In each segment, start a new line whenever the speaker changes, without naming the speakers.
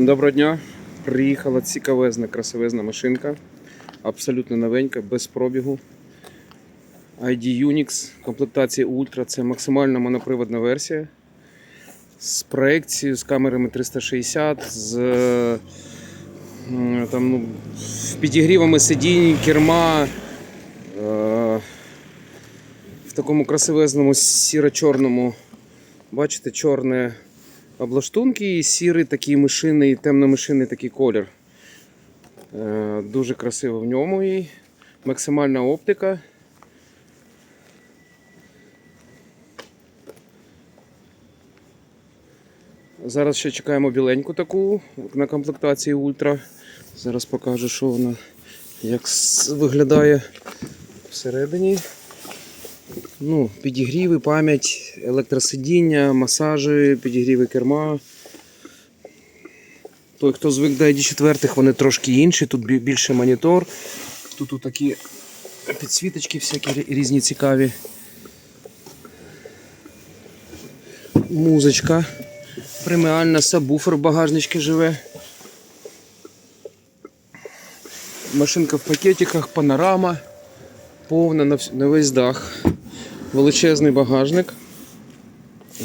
Доброго дня. Приїхала цікавезна, красивезна машинка. Абсолютно новенька, без пробігу. ID Unix, комплектація Ultra. Це максимальна моноприводна версія. З проекцією, з камерами 360, з там, ну, підігрівами сидінь, керма. е, В такому красивезному сіро-чорному. Бачите, чорне облаштунки і сірий такий мишиний, темно-мишиний такий колір. Е, Дуже красиво в ньому і максимальна оптика. Зараз ще чекаємо біленьку таку на комплектації Ультра. Зараз покажу, що вона як виглядає всередині. Ну, підігріви, пам'ять, електросидіння, масажі, підігріви керма. Той, хто звик до ID4, вони трошки інші, тут більше монітор. Тут такі підсвіточки всякі різні цікаві. Музичка. Преміальна, сабвуфер в багажнички живе. Машинка в пакетиках, панорама, повна на весь дах. Величезний багажник.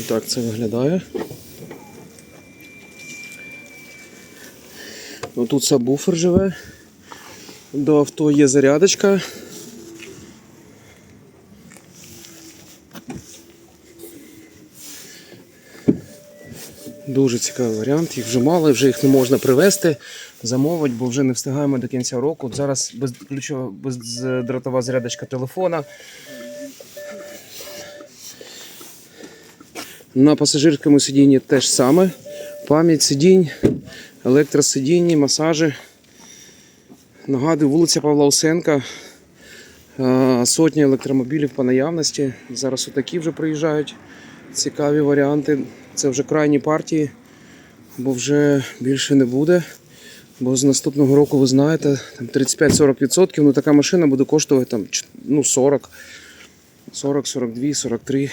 Так це виглядає. Ну, тут сабвуфер живе. До авто є зарядочка. Дуже цікавий варіант. Їх вже мало, вже їх не можна привезти, замовити, бо вже не встигаємо до кінця року. Зараз безключова, бездротова зарядочка телефона. На пасажирському сидінні теж саме. Пам'ять сидінь, електросидіння, масажі. Нагадую, вулиця Павла Усенка. Е, Сотні електромобілів по наявності. Зараз отакі вже приїжджають. Цікаві варіанти. Це вже крайні партії, бо вже більше не буде. Бо з наступного року, ви знаєте, там 35-40%. Ну така машина буде коштувати там, ну, 40, 40, 42, 43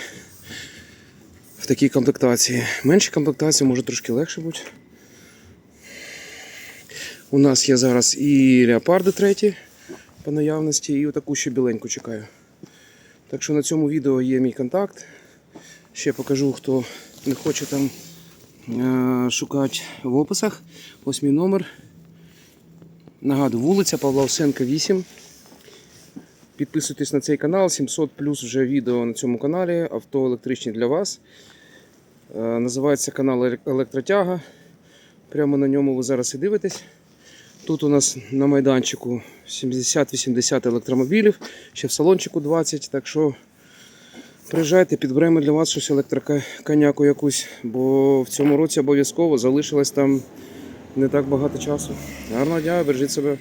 в такій комплектації. Менші комплектації може трошки легше бути. У нас є зараз і леопарди треті по наявності, і отаку ще біленьку чекаю. Так що на цьому відео є мій контакт. Ще покажу, хто не хоче там е, шукати в описах. Ось мій номер. Нагадую, вулиця Павла Осенка 8. Підписуйтесь на цей канал, 700 плюс вже відео на цьому каналі. Авто електричні для вас. Е, Називається канал Електротяга. Прямо на ньому ви зараз і дивитесь. Тут у нас на майданчику 70-80 електромобілів, ще в салончику 20, так що приїжджайте, підберемо для вас щось електроконяку якусь, бо в цьому році обов'язково залишилось там не так багато часу. Гарного дня, бережіть себе.